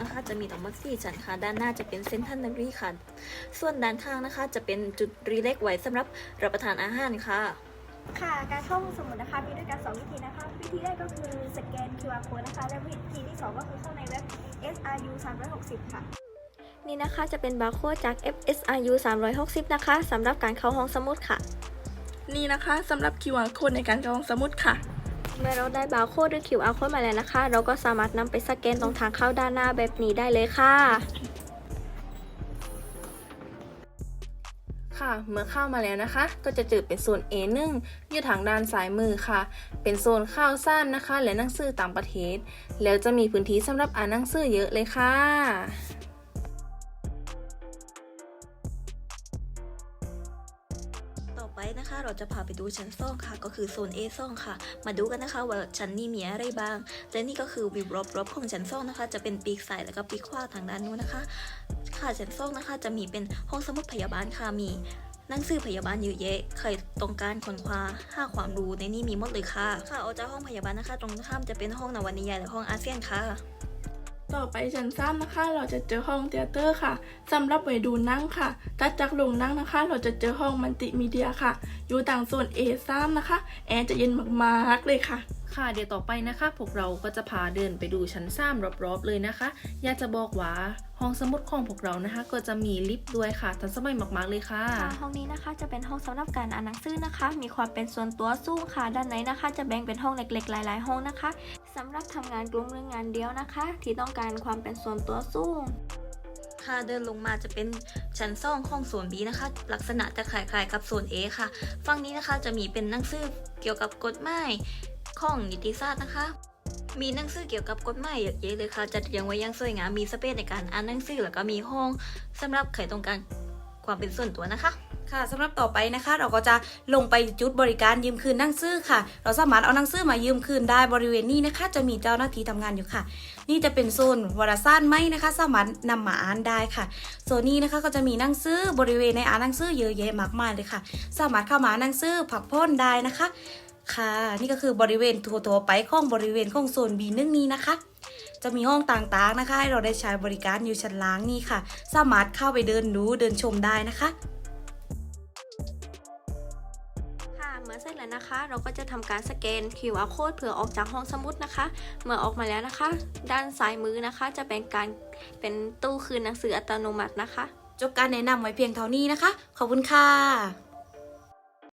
นะคะ จะมีทั้งหมดสี่ชั้นค่ะ ด้านหน้าจะเป็นเซ็นทรัลนารีค่ะ ส่วนด้านข้างนะคะ จะเป็นจุดรีเล็กไว้สำหรับรับประทานอาหารค่ะ ค่ะ การเข้าห้องสมุดนะคะ มีด้วยกัน2วิธีนะคะ วิธีแรกก็คือสแกน QR code นะคะ และวิธีที่ 2 ก็คือเข้าในเว็บ SRU 360 ค่ะนี่นะคะจะเป็นบาร์โค้ดจาก FSRU 360 นะคะสำหรับการเข้าห้องสมุดค่ะ นี่นะคะสำหรับ QR code ในการจองสมุดค่ะ เมื่อเราได้บาร์โค้ดหรือ QR code มาแล้วนะคะ เราก็สามารถนำไปสแกนตรงทางเข้าด้านหน้าแบบนี้ได้เลยค่ะ ค่ะ เมื่อเข้ามาแล้วนะคะ ก็จะเจอเป็นโซน A1 อยู่ทางด้านซ้ายมือค่ะ เป็นโซนข้าวสั้นนะคะ และหนังสือต่างประเทศ แล้วจะมีพื้นที่สำหรับอ่านหนังสือเยอะเลยค่ะ ไปนะคะ เราจะพาไปดูชั้นซ่องค่ะ ก็คือโซน A ซ่องค่ะ มาดูกันนะคะว่าชั้นนี้มีอะไรบ้าง และนี่ก็คือวิวรอบๆของชั้นซ่องนะคะ จะเป็นปีกซ้ายแล้วก็ปีกขวาทางด้านนู้นนะคะ ค่ะชั้นซ่องนะคะ จะมีเป็นห้องสมุดพยาบาลค่ะ มีหนังสือพยาบาลเยอะแยะใครต้องการค้นคว้าหาความรู้ในนี้มีหมดเลยค่ะ ค่ะออกจากห้องพยาบาลนะคะ ตรงข้ามจะเป็นห้องนวนิยายและห้องอาเซียนค่ะ ต่อไปชั้นสามนะคะ เราจะเจอห้องเทเตอร์ค่ะสำหรับไว้ดูนั่งค่ะตัดจากลงนั่งนะคะ เราจะเจอห้องมัลติมีเดียค่ะ อยู่ต่างโซน A3 นะคะ แอร์จะเย็นมากๆเลยค่ะค่ะเดี๋ยวต่อไปนะคะพวกเราก็จะพาเดินไปดูชั้น3รอบๆเลยนะคะ อยากจะบอกว่าห้องสมุดของพวกเรานะคะ ก็จะมีลิฟต์ด้วยค่ะทันสมัยมากๆเลยค่ะค่ะ ห้องนี้นะคะจะเป็นห้องสำหรับการอ่านหนังสือนะคะ มีความเป็นส่วนตัวสูงค่ะด้านในนะคะ จะแบ่งเป็นห้องเล็กๆ หลาย ๆ ห้องนะคะสำหรับทำงานกลุ่มหรืองานเดียวนะคะ ที่ต้องการความเป็นส่วนตัวสูงค่ะเดินลงมาจะเป็นชั้นซ่องของโซน B นะคะ ลักษณะจะคล้ายๆกับโซน A ค่ะฝั่งนี้นะคะจะมีเป็นหนังสือเกี่ยวกับกฎหมาย ของนิติศาสตร์นะคะ มีหนังสือเกี่ยวกับกฎหมายเยอะแยะเลยค่ะ จัดเรียงไว้อย่างสวยงาม มีสเปซในการอ่านหนังสือแล้วก็มีห้องสำหรับใครต้องการความเป็นส่วนตัวนะคะค่ะสำหรับต่อไปนะคะ เราก็จะลงไปจุดบริการยืมคืนหนังสือค่ะ เราสามารถเอาหนังสือมายืมคืนได้บริเวณนี้นะคะ จะมีเจ้าหน้าที่ทำงานอยู่ค่ะ นี่จะเป็นโซนวารสารไหมนะคะ สามารถนำมาอ่านได้ค่ะโซนนี้นะคะก็จะมีหนังสือบริเวณในอ่านหนังสือเยอะแยะมากมายเลยค่ะ สามารถเข้ามาอ่านหนังสือผักพ้นได้นะคะ ค่ะ นี่ก็คือบริเวณทั่วๆไปของบริเวณของโซน B นึงนี้นะคะ จะมีห้องต่างๆนะคะ ให้เราได้ใช้บริการอยู่ชั้นล่างนี่ค่ะ สามารถเข้าไปเดินดูเดินชมได้นะคะค่ะเมื่อเสร็จแล้วนะคะ เราก็จะทำการสแกน QR code เพื่อออกจากห้องสมุดนะคะ เมื่อออกมาแล้วนะคะ ด้านซ้ายมือนะคะ จะเป็นการเป็นตู้คืนหนังสืออัตโนมัตินะคะ จบการแนะนำไว้เพียงเท่านี้นะคะ ขอบคุณค่ะ